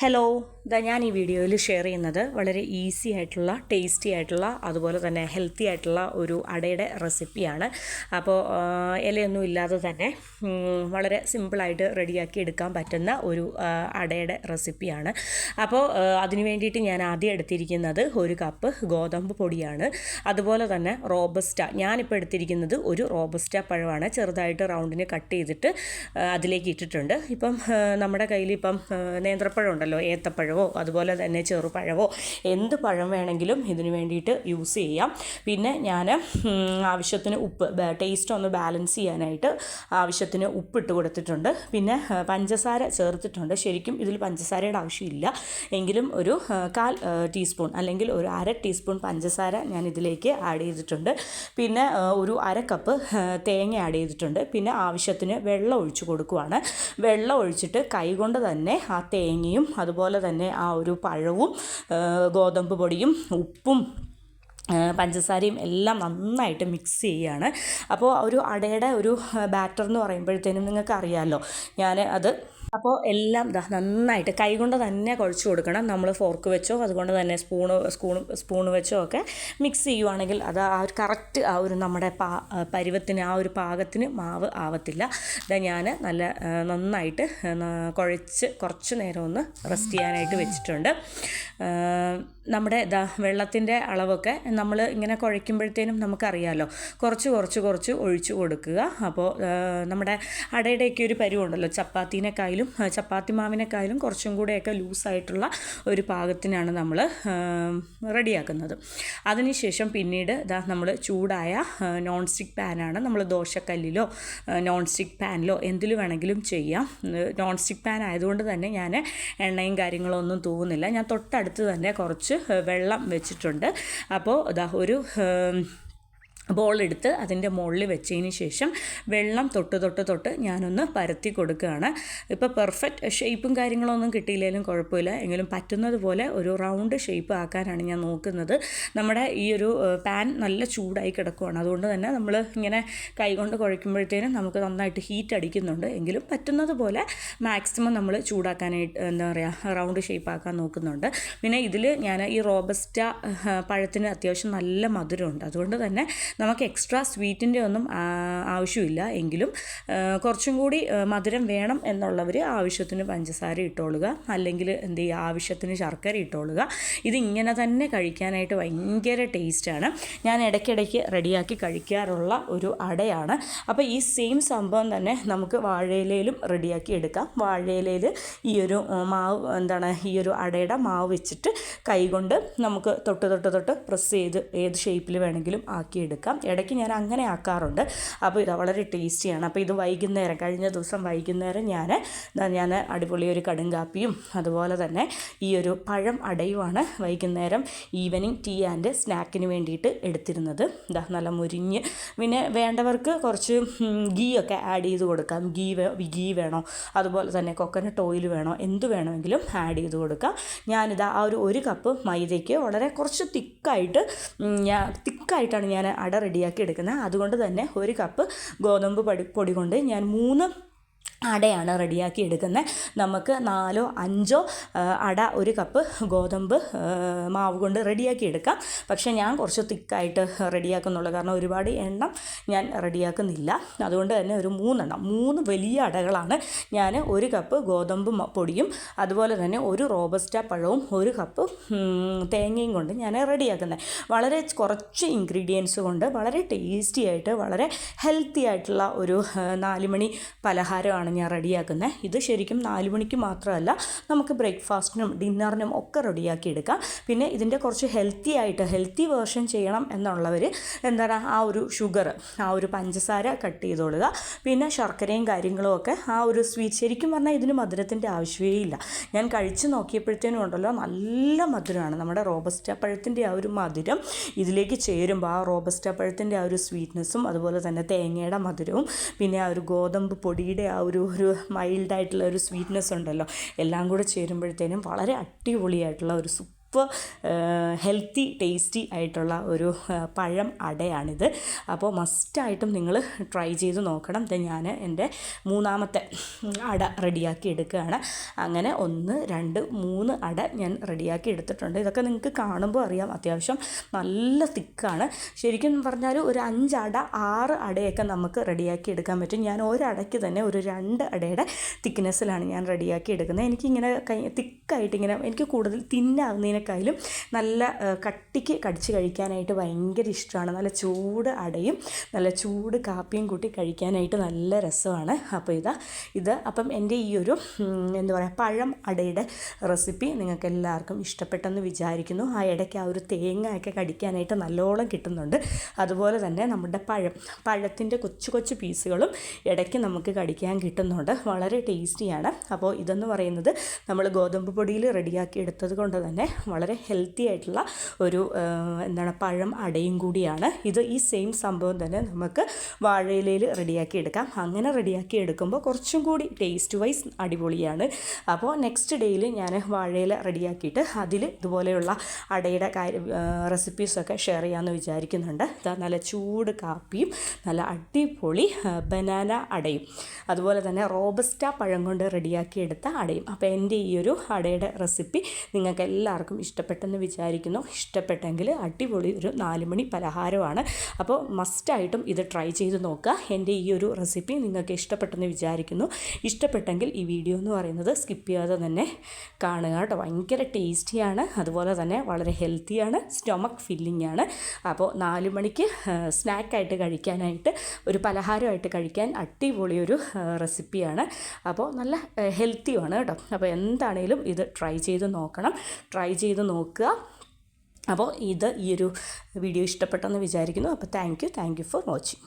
hello. ഇതാ ഞാൻ ഈ വീഡിയോയിൽ ഷെയർ ചെയ്യുന്നത് വളരെ ഈസി ആയിട്ടുള്ള ടേസ്റ്റി ആയിട്ടുള്ള അതുപോലെ തന്നെ ഹെൽത്തി ആയിട്ടുള്ള ഒരു അടയുടെ റെസിപ്പിയാണ് അപ്പോൾ ഇലയൊന്നും ഇല്ലാതെ തന്നെ വളരെ സിമ്പിളായിട്ട് റെഡിയാക്കി എടുക്കാൻ പറ്റുന്ന ഒരു അടയുടെ റെസിപ്പിയാണ് അപ്പോൾ അതിനു വേണ്ടിയിട്ട് ഞാൻ ആദ്യം എടുത്തിരിക്കുന്നത് ഒരു കപ്പ് ഗോതമ്പ് പൊടിയാണ്. അതുപോലെ തന്നെ റോബസ്റ്റ ഞാനിപ്പോൾ എടുത്തിരിക്കുന്നത് ഒരു റോബസ്റ്റ പഴമാണ്. ചെറുതായിട്ട് റൗണ്ടിന് കട്ട് ചെയ്തിട്ട് അതിലേക്ക് ഇട്ടിട്ടുണ്ട്. ഇപ്പം നമ്മുടെ കയ്യിൽ ഇപ്പം നേന്ത്രപ്പഴം ഉണ്ടല്ലോ ഏത്തപ്പഴമോ അതുപോലെ തന്നെ ചെറുപഴമോ എന്ത് പഴം വേണമെങ്കിലും ഇതിന് വേണ്ടിയിട്ട് യൂസ് ചെയ്യാം. പിന്നെ ഞാൻ ആവശ്യത്തിന് ഉപ്പ് ടേസ്റ്റ് ഒന്ന് ബാലൻസ് ചെയ്യാനായിട്ട് ആവശ്യത്തിന് ഉപ്പിട്ട് കൊടുത്തിട്ടുണ്ട്. പിന്നെ പഞ്ചസാര ചേർത്തിട്ടുണ്ട്. ശരിക്കും ഇതിൽ പഞ്ചസാരയുടെ ആവശ്യമില്ല. എങ്കിലും ഒരു കാൽ ടീസ്പൂൺ അല്ലെങ്കിൽ ഒരു അര ടീസ്പൂൺ പഞ്ചസാര ഞാൻ ഇതിലേക്ക് ആഡ് ചെയ്തിട്ടുണ്ട്. പിന്നെ ഒരു അര കപ്പ് തേങ്ങ ആഡ് ചെയ്തിട്ടുണ്ട്. പിന്നെ ആവശ്യത്തിന് വെള്ളം ഒഴിച്ച് കൊടുക്കുവാണ്. വെള്ളം ഒഴിച്ചിട്ട് കൈകൊണ്ട് തന്നെ ആ തേങ്ങയും അതുപോലെ തന്നെ ആ ഒരു പഴവും ഗോതമ്പ് പൊടിയും ഉപ്പും പഞ്ചസാരയും എല്ലാം നന്നായിട്ട് മിക്സ് ചെയ്യുകയാണ് അപ്പോൾ ഒരു അടയുടെ ഒരു ബാറ്റർ എന്ന് പറയുമ്പോഴത്തേനും നിങ്ങൾക്ക് അറിയാമല്ലോ ഞാൻ അത് അപ്പോൾ എല്ലാം നന്നായിട്ട് കൈകൊണ്ട് തന്നെ കുഴച്ച് കൊടുക്കണം. നമ്മൾ ഫോർക്ക് വെച്ചോ അതുകൊണ്ട് തന്നെ സ്പൂണ് സ്പൂൺ സ്പൂൺ വെച്ചോ ഒക്കെ മിക്സ് ചെയ്യുവാണെങ്കിൽ അത് ആ ഒരു കറക്റ്റ് ആ ഒരു നമ്മുടെ പാ പരുവത്തിന് ആ ഒരു പാകത്തിന് മാവ് ആവത്തില്ല. ഇതാ ഞാൻ നല്ല നന്നായിട്ട് കുഴച്ച് കുറച്ച് നേരം ഒന്ന് റെസ്റ്റ് ചെയ്യാനായിട്ട് വെച്ചിട്ടുണ്ട്. നമ്മുടെ ഇതാ വെള്ളത്തിന്റെ അളവൊക്കെ നമ്മൾ ഇങ്ങനെ കുഴയ്ക്കുമ്പോഴത്തേനും നമുക്കറിയാമല്ലോ കുറച്ച് കുറച്ച് കുറച്ച് ഒഴിച്ചു കൊടുക്കുക. അപ്പോൾ നമ്മുടെ അടയുടെയൊക്കെ ഒരു പരുവുണ്ടല്ലോ ചപ്പാത്തിനെക്കായാലും ആ, ചപ്പാത്തി മാവിനെക്കായാലും കുറച്ചും കൂടെയൊക്കെ ലൂസായിട്ടുള്ള ഒരു പാകത്തിനാണ് നമ്മൾ റെഡിയാക്കുന്നത്. അതിനുശേഷം പിന്നീട് ഇതാ നമ്മൾ ചൂടായ നോൺ സ്റ്റിക്ക് പാനാണ് നമ്മൾ ദോശക്കല്ലിലോ നോൺ സ്റ്റിക്ക് പാനിലോ എന്തിൽ വേണമെങ്കിലും ചെയ്യാം. നോൺ സ്റ്റിക്ക് പാൻ ആയതുകൊണ്ട് തന്നെ ഞാൻ എണ്ണയും കാര്യങ്ങളും ഒന്നും തൂവുന്നില്ല. ഞാൻ തൊട്ടടുത്ത് തന്നെ കുറച്ച് വെള്ളം വെച്ചിട്ടുണ്ട്. അപ്പോൾ ഇതാ ഒരു ബോളെടുത്ത് അതിന്റെ മുകളിൽ വെച്ചതിന് ശേഷം വെള്ളം തൊട്ട് തൊട്ട് തൊട്ട് ഞാനൊന്ന് പരത്തി കൊടുക്കുകയാണ്. ഇപ്പോൾ പെർഫെക്റ്റ് ഷേപ്പും കാര്യങ്ങളൊന്നും കിട്ടിയില്ലെങ്കിലും കുഴപ്പമില്ല. എങ്കിലും പറ്റുന്നത് പോലെ ഒരു റൗണ്ട് ഷേപ്പ് ആക്കാനാണ് ഞാൻ നോക്കുന്നത്. നമ്മുടെ ഈ ഒരു പാൻ നല്ല ചൂടായി കിടക്കുകയാണ് അതുകൊണ്ട് തന്നെ നമ്മൾ ഇങ്ങനെ കൈകൊണ്ട് കുഴയ്ക്കുമ്പോഴത്തേനും നമുക്ക് നന്നായിട്ട് ഹീറ്റ് അടിക്കുന്നുണ്ട്. എങ്കിലും പറ്റുന്നത് പോലെ മാക്സിമം നമ്മൾ ചൂടാക്കാനായിട്ട് എന്താ പറയുക റൗണ്ട് ഷേപ്പ് ആക്കാൻ നോക്കുന്നുണ്ട്. പിന്നെ ഇതിൽ ഞാൻ ഈ റോബസ്റ്റ പഴത്തിന് അത്യാവശ്യം നല്ല മധുരമുണ്ട്. അതുകൊണ്ട് തന്നെ നമുക്ക് എക്സ്ട്രാ സ്വീറ്റിന്റെ ഒന്നും ആവശ്യമില്ല. എങ്കിലും കുറച്ചും കൂടി മധുരം വേണം എന്നുള്ളവർ ആവശ്യത്തിന് പഞ്ചസാര ഇട്ടോളുക. അല്ലെങ്കിൽ എന്ത് ചെയ്യുക ആവശ്യത്തിന് ശർക്കര ഇട്ടോളുക. ഇതിങ്ങനെ തന്നെ കഴിക്കാനായിട്ട് ഭയങ്കര ടേസ്റ്റാണ് ഞാൻ ഇടയ്ക്കിടയ്ക്ക് റെഡിയാക്കി കഴിക്കാറുള്ള ഒരു അടയാണ്. അപ്പോൾ ഈ സെയിം സംഭവം തന്നെ നമുക്ക് വാഴയിലയിലും റെഡിയാക്കി എടുക്കാം. വാഴയിലയിൽ ഈ ഒരു മാവ് എന്താണ് ഈ ഒരു അടയുടെ മാവ് വെച്ചിട്ട് കൈകൊണ്ട് നമുക്ക് തൊട്ട് തൊട്ട് തൊട്ട് പ്രസ് ചെയ്ത് ഏത് ഷേപ്പിൽ വേണമെങ്കിലും ആക്കിയെടുക്കാം. ഇടയ്ക്ക് ഞാൻ അങ്ങനെ ആക്കാറുണ്ട്. അപ്പോൾ ഇത് വളരെ ടേസ്റ്റിയാണ്. അപ്പോൾ ഇത് വൈകുന്നേരം കഴിഞ്ഞ ദിവസം വൈകുന്നേരം ഞാൻ ഞാൻ അടിപൊളി ഒരു കടുങ്കാപ്പിയും അതുപോലെ തന്നെ ഈ ഒരു പഴം അടയുമാണ് വൈകുന്നേരം ഈവനിങ് ടീ ആൻഡ് സ്നാക്കിന് വേണ്ടിയിട്ട് എടുത്തിരുന്നത്. ഇതാ നല്ല മുരിഞ്ഞ്. പിന്നെ വേണ്ടവർക്ക് കുറച്ച് ഗീ ഒക്കെ ആഡ് ചെയ്ത് കൊടുക്കാം. ഗീ വേ- ഗീ വേണോ? അതുപോലെ തന്നെ കൊക്കനട്ട് ഓയിൽ വേണോ? എന്ത് വേണമെങ്കിലും ആഡ് ചെയ്ത് കൊടുക്കാം. ഞാനിതാ ആ ഒരു ഒരു കപ്പ് മൈദയ്ക്ക് വളരെ കുറച്ച് തിക്കായിട്ട് ഞാൻ തിക്കായിട്ടാണ് ഞാൻ അട റെഡിയാക്കി എടുക്കുന്നത്. അതുകൊണ്ട് തന്നെ ഒരു കപ്പ് ഗോതമ്പ് പൊടി കൊണ്ട് ഞാൻ മൂന്ന് അടയാണ് റെഡിയാക്കി എടുക്കുന്നത്. നമുക്ക് നാലോ അഞ്ചോ അട ഒരു കപ്പ് ഗോതമ്പ് മാവ് കൊണ്ട് റെഡിയാക്കി എടുക്കാം. പക്ഷേ ഞാൻ കുറച്ച് തിക്കായിട്ട് റെഡിയാക്കുന്നുള്ളൂ. കാരണം ഒരുപാട് എണ്ണം ഞാൻ റെഡിയാക്കുന്നില്ല. അതുകൊണ്ട് തന്നെ ഒരു മൂന്നെണ്ണം. മൂന്ന് വലിയ അടകളാണ്. ഞാൻ ഒരു കപ്പ് ഗോതമ്പ് പൊടിയും അതുപോലെ തന്നെ ഒരു റോബസ്റ്റ പഴവും ഒരു കപ്പ് തേങ്ങയും കൊണ്ട് ഞാൻ റെഡിയാക്കുന്നത്. വളരെ കുറച്ച് ഇൻഗ്രീഡിയൻസ് കൊണ്ട് വളരെ ടേസ്റ്റി ആയിട്ട് വളരെ ഹെൽത്തി ആയിട്ടുള്ള ഒരു നാലുമണി നാല് മണി ഞാൻ റെഡിയാക്കുന്നത്. ഇത് ശരിക്കും നാല് മണിക്ക് മാത്രമല്ല നമുക്ക് ബ്രേക്ക്ഫാസ്റ്റിനും ഡിന്നറിനും ഒക്കെ റെഡിയാക്കി എടുക്കാം. പിന്നെ ഇതിന്റെ കുറച്ച് ഹെൽത്തി ആയിട്ട് ഹെൽത്തി വേർഷൻ ചെയ്യണം എന്നുള്ളവർ എന്താണ് ആ ഒരു ഷുഗർ ആ ഒരു പഞ്ചസാര കട്ട് ചെയ്തോളുക. പിന്നെ ശർക്കരയും കാര്യങ്ങളും ഒക്കെ ആ ഒരു സ്വീറ്റ് ശരിക്കും പറഞ്ഞാൽ ഇതിന് മധുരത്തിന്റെ ആവശ്യമേ ഇല്ല. ഞാൻ കഴിച്ച് നോക്കിയപ്പോഴത്തേനും ഉണ്ടല്ലോ നല്ല മധുരമാണ്. നമ്മുടെ റോബസ്റ്റ പഴത്തിന്റെ ആ ഒരു മധുരം ഇതിലേക്ക് ചേരുമ്പോൾ ആ റോബസ്റ്റ പഴത്തിന്റെ ആ ഒരു സ്വീറ്റ്നെസ്സും അതുപോലെ തന്നെ തേങ്ങയുടെ മധുരവും പിന്നെ ആ ഒരു ഗോതമ്പ് പൊടിയുടെ ആ ഒരു ഒരു മൈൽഡായിട്ടുള്ള ഒരു സ്വീറ്റ്നെസ് ഉണ്ടല്ലോ. എല്ലാം കൂടെ ചേരുമ്പോഴത്തേനും വളരെ അടിപൊളിയായിട്ടുള്ള ഒരു സൂപ്പർ ഹെൽത്തി ടേസ്റ്റി ആയിട്ടുള്ള ഒരു പഴം അടയാണിത്. അപ്പോൾ മസ്റ്റായിട്ടും നിങ്ങൾ ട്രൈ ചെയ്ത് നോക്കണം. ഇത് ഞാൻ എന്റെ മൂന്നാമത്തെ അട റെഡിയാക്കി എടുക്കുകയാണ്. അങ്ങനെ ഒന്ന് രണ്ട് മൂന്ന് അട ഞാൻ റെഡിയാക്കി എടുത്തിട്ടുണ്ട്. ഇതൊക്കെ നിങ്ങൾക്ക് കാണുമ്പോൾ അറിയാം. അത്യാവശ്യം നല്ല തിക്കാണ്. ശരിക്കും പറഞ്ഞാൽ ഒരു അഞ്ച് അട ആറ് അടയൊക്കെ നമുക്ക് റെഡിയാക്കി എടുക്കാൻ പറ്റും. ഞാൻ ഒരടയ്ക്ക് തന്നെ ഒരു രണ്ട് അടയുടെ തിക്നെസ്സിലാണ് ഞാൻ റെഡിയാക്കി എടുക്കുന്നത്. എനിക്കിങ്ങനെ കൈ തിക്കായിട്ട് എനിക്ക് കൂടുതൽ തിന്നാവുന്നതിനേക്കാളും നല്ല കട്ടിക്ക് കടിച്ച് കഴിക്കാനായിട്ട് ഭയങ്കര ഇഷ്ടമാണ്. നല്ല ചൂട് അടയും നല്ല ചൂട് കാപ്പിയും കൂട്ടി കഴിക്കാനായിട്ട് നല്ല രസമാണ്. അപ്പോൾ ഇതാ ഇത് അപ്പം എന്റെ ഈ ഒരു എന്താ പറയുക പഴം അടയുടെ റെസിപ്പി നിങ്ങൾക്ക് എല്ലാവർക്കും ഇഷ്ടപ്പെട്ടെന്ന് വിചാരിക്കുന്നു. ആ ഇടയ്ക്ക് ആ ഒരു തേങ്ങയൊക്കെ കടിക്കാനായിട്ട് നല്ലോണം കിട്ടുന്നുണ്ട്. അതുപോലെ തന്നെ നമ്മുടെ പഴം പഴത്തിന്റെ കൊച്ചു കൊച്ചു പീസുകളും ഇടയ്ക്ക് നമുക്ക് കടിക്കാൻ കിട്ടുന്നുണ്ട്. വളരെ ടേസ്റ്റിയാണ്. അപ്പോൾ ഇതെന്ന് പറയുന്നത് നമ്മൾ ഗോതമ്പ് പൊടിയിൽ റെഡിയാക്കി എടുത്തത് കൊണ്ട് തന്നെ വളരെ ഹെൽത്തി ആയിട്ടുള്ള ഒരു എന്താണ് പഴം അടയും കൂടിയാണ്. ഇത് ഈ സെയിം സംഭവം തന്നെ നമുക്ക് വാഴയിലയിൽ റെഡിയാക്കി എടുക്കാം. അങ്ങനെ റെഡിയാക്കി എടുക്കുമ്പോൾ കുറച്ചും കൂടി ടേസ്റ്റ് വൈസ് അടിപൊളിയാണ്. അപ്പോൾ നെക്സ്റ്റ് ഡേയിൽ ഞാൻ വാഴയില റെഡിയാക്കിയിട്ട് അതിൽ ഇതുപോലെയുള്ള അടയുടെ കാര്യം റെസിപ്പീസൊക്കെ ഷെയർ ചെയ്യാമെന്ന് വിചാരിക്കുന്നുണ്ട്. നല്ല ചൂട് കാപ്പിയും നല്ല അടിപൊളി ബനാന അടയും അതുപോലെ തന്നെ റോബസ്റ്റ പഴം കൊണ്ട് റെഡിയാക്കിയെടുത്ത അടയും. അപ്പോൾ എന്റെ ഈ ഒരു അടയുടെ റെസിപ്പി നിങ്ങൾക്ക് എല്ലാവർക്കും ഇഷ്ടപ്പെട്ടെന്ന് വിചാരിക്കുന്നു. ഇഷ്ടപ്പെട്ടെങ്കിൽ അടിപൊളി ഒരു നാല് മണി പലഹാരമാണ്. അപ്പോൾ മസ്റ്റായിട്ടും ഇത് ട്രൈ ചെയ്ത് നോക്കുക. എന്റെ ഈ ഒരു റെസിപ്പി നിങ്ങൾക്ക് ഇഷ്ടപ്പെട്ടെന്ന് വിചാരിക്കുന്നു. ഇഷ്ടപ്പെട്ടെങ്കിൽ ഈ വീഡിയോ എന്ന് പറയുന്നത് സ്കിപ്പ് ചെയ്യാതെ തന്നെ കാണുക കേട്ടോ. ഭയങ്കര ടേസ്റ്റിയാണ്. അതുപോലെ തന്നെ വളരെ ഹെൽത്തിയാണ്. സ്റ്റൊമക്ക് ഫില്ലിംഗ് ആണ് അപ്പോൾ നാല് മണിക്ക് സ്നാക്കായിട്ട് കഴിക്കാനായിട്ട് ഒരു പലഹാരമായിട്ട് കഴിക്കാൻ അടിപൊളി ഒരു റെസിപ്പിയാണ്. അപ്പോൾ നല്ല ഹെൽത്തിയുമാണ് കേട്ടോ. അപ്പോൾ എന്താണേലും ഇത് ട്രൈ ചെയ്ത് നോക്കണം. ട്രൈ ചെയ്ത് നോക്കുക. അപ്പോൾ ഇത് ഈ ഒരു വീഡിയോ ഇഷ്ടപ്പെട്ടെന്ന് വിചാരിക്കുന്നു. അപ്പോൾ thank you thank you for watching